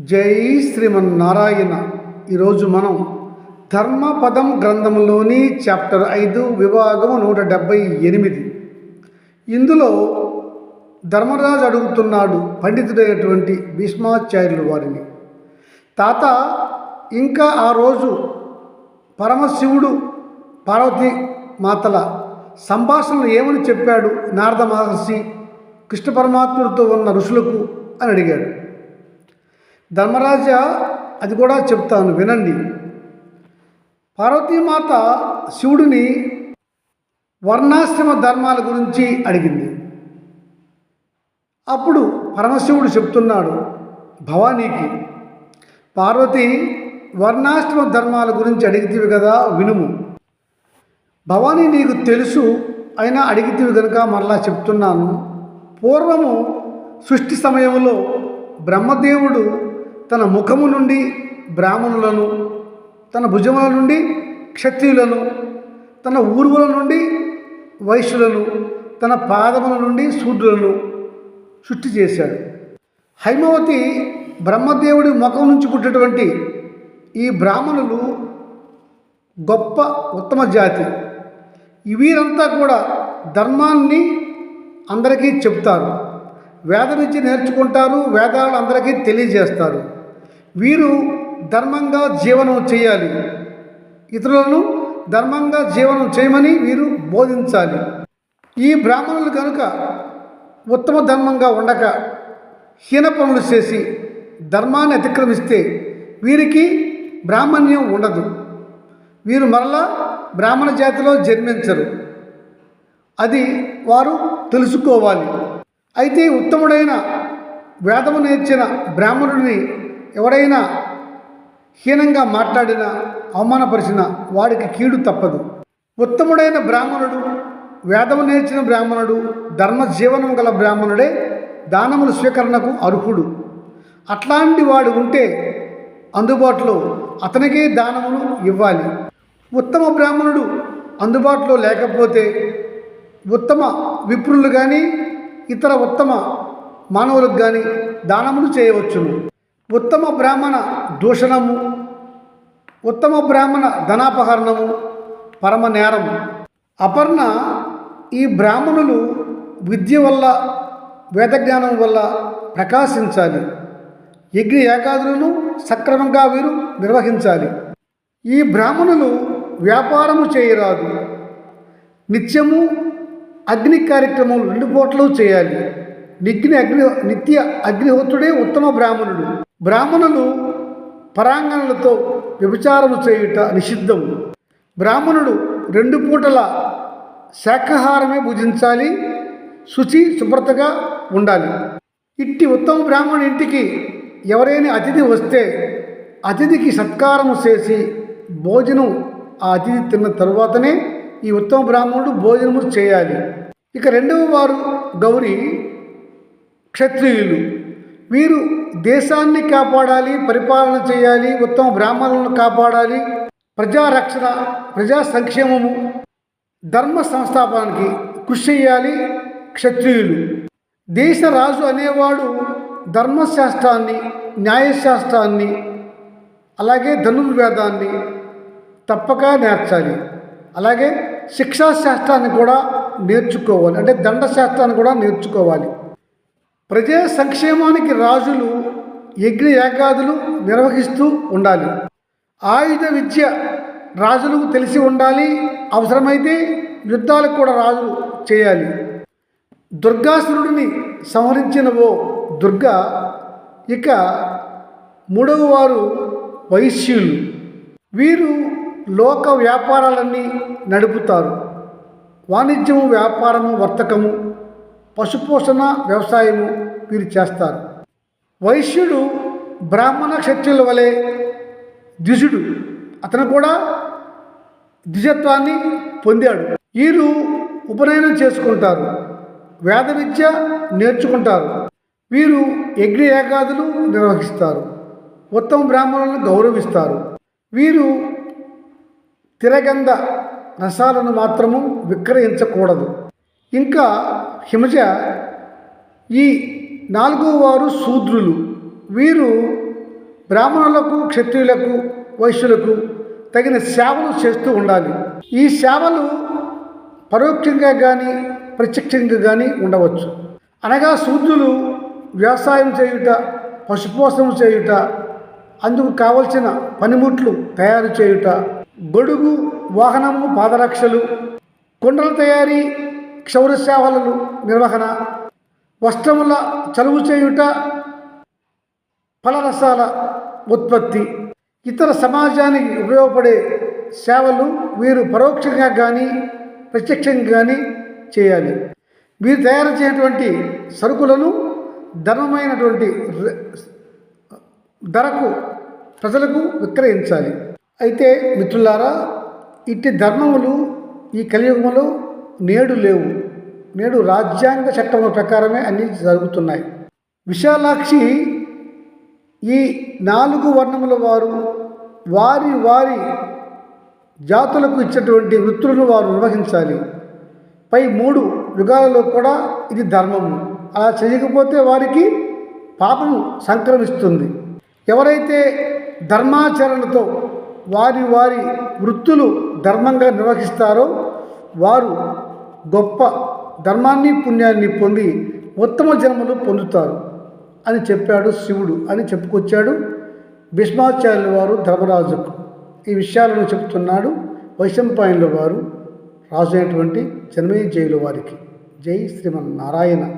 జై శ్రీమన్నారాయణ. ఈరోజు మనం ధర్మపదం గ్రంథంలోని చాప్టర్ ఐదు విభాగం నూట డెబ్భై ఎనిమిది. ఇందులో ధర్మరాజు అడుగుతున్నాడు పండితుడైనటువంటి భీష్మాచార్యులు వారిని. తాత ఇంకా ఆ రోజు పరమశివుడు పార్వతి మాతల సంభాషణలు ఏమని చెప్పాడు? నారద మహర్షి కృష్ణ పరమాత్ముడితో ఉన్న ఋషులకు అని అడిగాడు. ధర్మరాజ అది కూడా చెప్తాను వినండి. పార్వతీమాత శివుడిని వర్ణాశ్రమ ధర్మాల గురించి అడిగింది. అప్పుడు పరమశివుడు చెప్తున్నాడు భవానీకి పార్వతి వర్ణాశ్రమ ధర్మాల గురించి అడిగితివి కదా వినుము. భవానీ నీకు తెలుసు అయినా అడిగితివి కనుక మరలా చెప్తున్నాను. పూర్వము సృష్టి సమయంలో బ్రహ్మదేవుడు తన ముఖము నుండి బ్రాహ్మణులను తన భుజముల నుండి క్షత్రియులను తన ఊరువుల నుండి వైశ్యులను తన పాదముల నుండి శూద్రులను సృష్టి చేశాడు. హైమవతి బ్రహ్మదేవుడి ముఖం నుంచి పుట్టినటువంటి ఈ బ్రాహ్మణులు గొప్ప ఉత్తమ జాతి. వీరంతా కూడా ధర్మాన్ని అందరికీ చెప్తారు వేద నుంచి నేర్చుకుంటారు వేదాలు అందరికీ తెలియజేస్తారు. వీరు ధర్మంగా జీవనం చేయాలి. ఇతరులను ధర్మంగా జీవనం చేయమని వీరు బోధించాలి. ఈ బ్రాహ్మణులు కనుక ఉత్తమ ధర్మంగా ఉండక హీన పనులు చేసి ధర్మాన్ని అతిక్రమిస్తే వీరికి బ్రాహ్మణ్యం ఉండదు. వీరు మరలా బ్రాహ్మణ జాతిలో జన్మించరు. అది వారు తెలుసుకోవాలి. అయితే ఉత్తముడైన వేదము నేర్చిన బ్రాహ్మణుడిని ఎవడైనా హీనంగా మాట్లాడినా అవమానపరిచిన వాడికి కీడు తప్పదు. ఉత్తముడైన బ్రాహ్మణుడు వేదము నేర్చిన బ్రాహ్మణుడు ధర్మ జీవనం గల బ్రాహ్మణుడే దానముల స్వీకరణకు అర్హుడు. అట్లాంటి వాడు ఉంటే అందుబాటులో అతనికే దానములు ఇవ్వాలి. ఉత్తమ బ్రాహ్మణుడు అందుబాటులో లేకపోతే ఉత్తమ విప్రులు కానీ ఇతర ఉత్తమ మానవులకు కానీ దానములు చేయవచ్చును. ఉత్తమ బ్రాహ్మణ దూషణము ఉత్తమ బ్రాహ్మణ ధనాపహరణము పరమ నేరము అపర్ణ ఈ బ్రాహ్మణులు విద్య వల్ల వేదజ్ఞానం వల్ల ప్రకాశించాలి. యజ్ఞ ఏకాదులను సక్రమంగా వీరు నిర్వహించాలి. ఈ బ్రాహ్మణులు వ్యాపారము చేయరాదు. నిత్యము అగ్ని కార్యక్రమం రెండు పూటలు చేయాలి. నిగ్ని అగ్ని నిత్య అగ్నిహోత్రుడే ఉత్తమ బ్రాహ్మణుడు. బ్రాహ్మణులు పరాంగణలతో వ్యభిచారము చేయుట నిషిద్ధము. బ్రాహ్మణుడు రెండు పూటల శాకాహారమే భుజించాలి శుచి శుభ్రతగా ఉండాలి. ఇట్టి ఉత్తమ బ్రాహ్మణుడి ఇంటికి ఎవరైనా అతిథి వస్తే అతిథికి సత్కారము చేసి భోజనం ఆ అతిథి తిన్న తరువాతనే ఈ ఉత్తమ బ్రాహ్మణుడు భోజనము చేయాలి. ఇక రెండవ వారు గౌరీ క్షత్రియులు. వీరు దేశాన్ని కాపాడాలి పరిపాలన చేయాలి ఉత్తమ బ్రాహ్మణులను కాపాడాలి. ప్రజారక్షణ ప్రజా సంక్షేమము ధర్మ సంస్థాపనకి కృషి చేయాలి క్షత్రియులు. దేశ రాజు అనేవాడు ధర్మశాస్త్రాన్ని న్యాయశాస్త్రాన్ని అలాగే ధనుర్వేదాన్ని తప్పక నేర్చాలి. అలాగే శిక్షాశాస్త్రాన్ని కూడా నేర్చుకోవాలి. అంటే దండశాస్త్రాన్ని కూడా నేర్చుకోవాలి. ప్రజా సంక్షేమానికి రాజులు యజ్ఞ ఏకాదులు నిర్వహిస్తూ ఉండాలి. ఆయుధ విద్య రాజులకు తెలిసి ఉండాలి. అవసరమైతే యుద్ధాలకు కూడా రాజులు చేయాలి. దుర్గాసురుడిని సంహరించిన ఓ దుర్గా ఇక మూడవ వారు వైశ్యులు. వీరు లోక వ్యాపారాలన్నీ నడుపుతారు. వాణిజ్యము వ్యాపారము వర్తకము పశుపోషణ వ్యవసాయము వీరు చేస్తారు. వైశ్యుడు బ్రాహ్మణ క్షత్రియుల వలె ద్విజుడు. అతను కూడా ద్విజత్వాన్ని పొందాడు. వీరు ఉపనయనం చేసుకుంటారు. వేద విద్య నేర్చుకుంటారు. వీరు యజ్ఞ ఏకాదులు నిర్వహిస్తారు. ఉత్తమ బ్రాహ్మణులను గౌరవిస్తారు. వీరు తిరగంధ రసాలను మాత్రము విక్రయించకూడదు. ఇంకా హిమజ ఈ నాలుగో వారు శూద్రులు. వీరు బ్రాహ్మణులకు క్షత్రియులకు వైశ్యులకు తగిన సేవలు చేస్తూ ఉండాలి. ఈ సేవలు పరోక్షంగా కానీ ప్రత్యక్షంగా కానీ ఉండవచ్చు. అనగా శూద్రులు వ్యవసాయం చేయుట పశుపోషణ చేయుట అందుకు కావలసిన పనిముట్లు తయారు చేయుట గొడుగు వాహనము పాదరక్షలు కుండల తయారీ క్షౌర సేవలను నిర్వహణ వస్త్రముల చలువు చేయుట ఫలరసాల ఉత్పత్తి ఇతర సమాజానికి ఉపయోగపడే సేవలు వీరు పరోక్షంగా కానీ ప్రత్యక్షంగా కానీ చేయాలి. వీరు తయారు చేయటువంటి సరుకులను ధర్మమైనటువంటి ధరకు ప్రజలకు విక్రయించాలి. అయితే మిత్రులారా ఇట్టి ధర్మములు ఈ కలియుగంలో నేడు లేవు. నేడు రాజ్యాంగ చట్టముల ప్రకారమే అన్నీ జరుగుతున్నాయి. విశాలాక్షి ఈ నాలుగు వర్ణముల వారు వారి వారి జాతులకు ఇచ్చినటువంటి వృత్తులను వారు నిర్వహించాలి. పై మూడు యుగాలలో కూడా ఇది ధర్మము. అలా చేయకపోతే వారికి పాపం సంక్రమిస్తుంది. ఎవరైతే ధర్మాచరణతో వారి వారి వృత్తులు ధర్మంగా నిర్వహిస్తారో వారు గొప్ప ధర్మాన్ని పుణ్యాన్ని పొంది ఉత్తమ జన్మలు పొందుతారు అని చెప్పాడు శివుడు అని చెప్పుకొచ్చాడు భీష్మాచార్యుల వారు ధర్మరాజుకు. ఈ విషయాలను చెప్తున్నాడు వైశంపాయనుల వారు. రాజు అయినటువంటి జన్మేజయుల వారికి. జై శ్రీమన్నారాయణ.